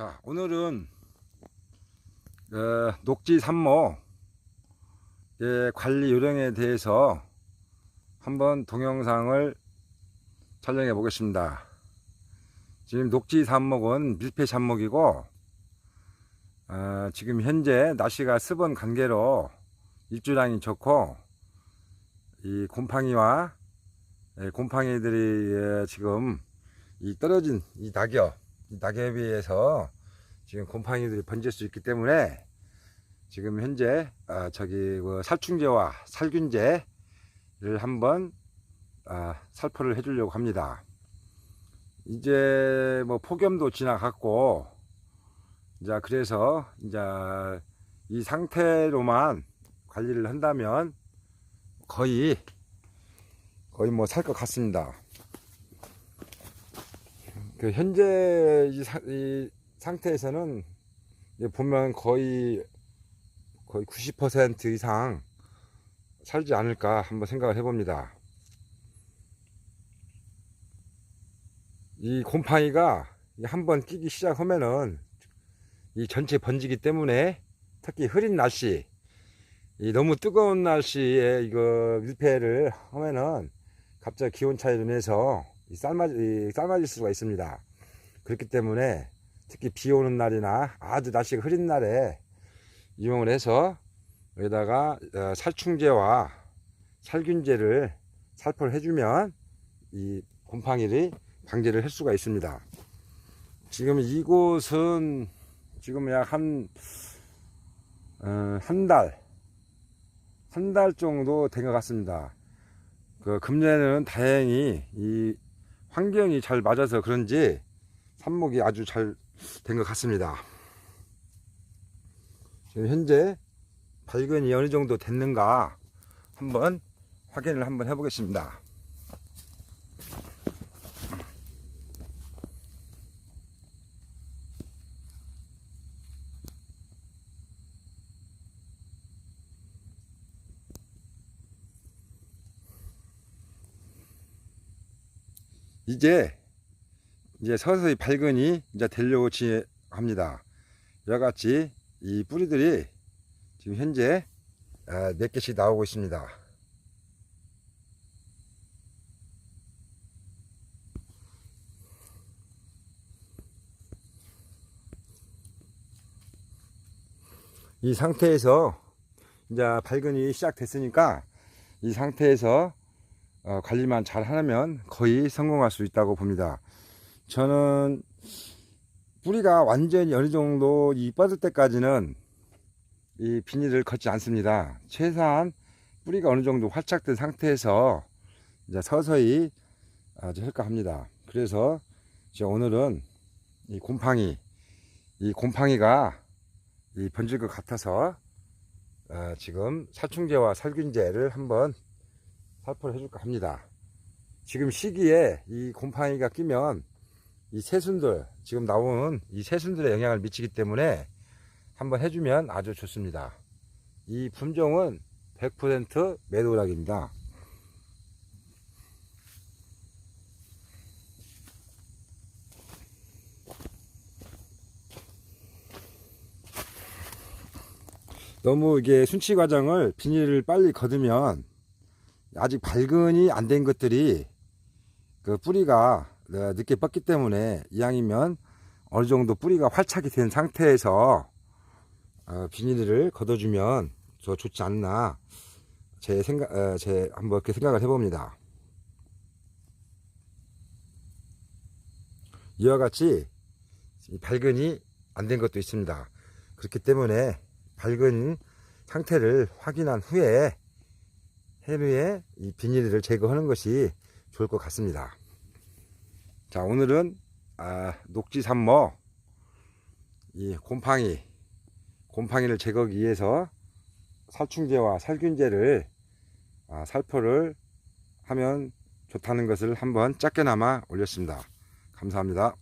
자, 오늘은 어, 녹지 산모 의 관리 요령에 대해서 한번 동영상을 촬영해 보겠습니다. 지금 녹지 산목은 밀폐 산목이고 어, 지금 현재 날씨가 습은 관계로 입주량이 좋고 이 곰팡이와 예, 곰팡이들이 예, 지금 이 떨어진 이 낙엽 이 낙엽에 의해서 지금 곰팡이들이 번질 수 있기 때문에 지금 현재 아, 저기 그 살충제와 살균제를 한번 아, 살포를 해주려고 합니다. 이제 뭐 폭염도 지나갔고 이제 그래서 이제 이 상태로만 관리를 한다면 거의 거의 뭐 살 것 같습니다. 그 현재 이, 사- 이 상태에서는 보면 거의 거의 90% 이상 살지 않을까 한번 생각을 해봅니다. 이 곰팡이가 한 번 끼기 시작하면은 이 전체 번지기 때문에 특히 흐린 날씨, 이 너무 뜨거운 날씨에 이거 밀폐를 하면은 갑자기 기온 차이로 인해서 이 삶아지, 이 삶아질 수가 있습니다. 그렇기 때문에 특히 비 오는 날이나 아주 날씨가 흐린 날에 이용을 해서 여기다가 어, 살충제와 살균제를 살포를 해주면 이 곰팡이를 방제를 할 수가 있습니다. 지금 이곳은 지금 약 한, 어, 한 달, 한 달 정도 된 것 같습니다. 그 금년에는 다행히 이 환경이 잘 맞아서 그런지 삽목이 아주 잘 된 것 같습니다. 지금 현재 발근이 어느 정도 됐는가 한번 확인을 한번 해보겠습니다. 이제 이제 서서히 발근이 이제 되려고 지- 합니다. 이와 같이 이 뿌리들이 지금 현재 아, 몇 개씩 나오고 있습니다. 이 상태에서 이제 발근이 시작됐으니까 이 상태에서 어, 관리만 잘 하면 거의 성공할 수 있다고 봅니다. 저는 뿌리가 완전히 어느 정도 이 뻗을 때까지는 이 비닐을 걷지 않습니다. 최소한 뿌리가 어느 정도 활착된 상태에서 이제 서서히 아주 할까 합니다. 그래서 이제 오늘은 이 곰팡이, 이 곰팡이가 이 번질 것 같아서 어, 지금 살충제와 살균제를 한번 살포를 해줄까 합니다. 지금 시기에 이 곰팡이가 끼면 이 새순들, 지금 나오는 이 새순들에 영향을 미치기 때문에 한번 해주면 아주 좋습니다. 이 품종은 100% 매도락입니다. 너무 이게 순치 과정을 비닐을 빨리 걷으면 아직 발근이 안 된 것들이 그 뿌리가 어, 늦게 뻗기 때문에 이왕이면 어느 정도 뿌리가 활착이 된 상태에서 어, 비닐을 걷어주면 더 좋지 않나 제 생각 어, 제 한번 이렇게 생각을 해봅니다. 이와 같이 이 발근이 안 된 것도 있습니다. 그렇기 때문에 밝은 상태를 확인한 후에 해류에 이 비닐을 제거하는 것이 좋을 것 같습니다. 자, 오늘은 아, 녹지산모 이 곰팡이 곰팡이를 제거하기 위해서 살충제와 살균제를 아, 살포를 하면 좋다는 것을 한번 짧게나마 올렸습니다. 감사합니다.